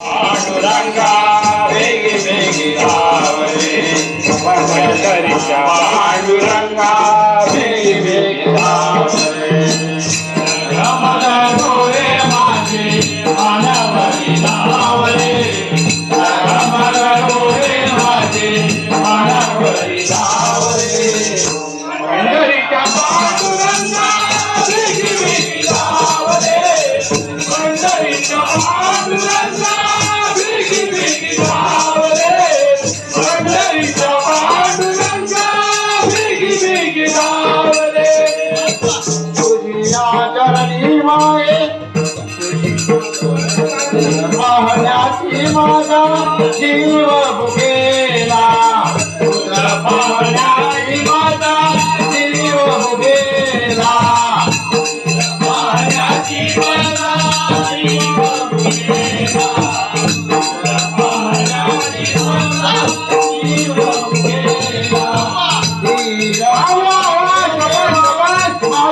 पांडुरंगा वेगी वेगी धावले पांडुरंगा चरणी पाहण्याची माझा जीव भुगेला पाहण्याची माझा जीव भुगेला.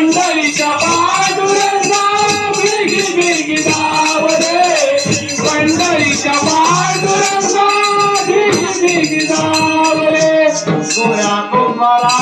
पंढरीच्या पांडुरंगा बिरगी बिरगी दाव रे पंढरीच्या पांडुरंगा बिरगी बिरगी दाव रे सोया कुंभारा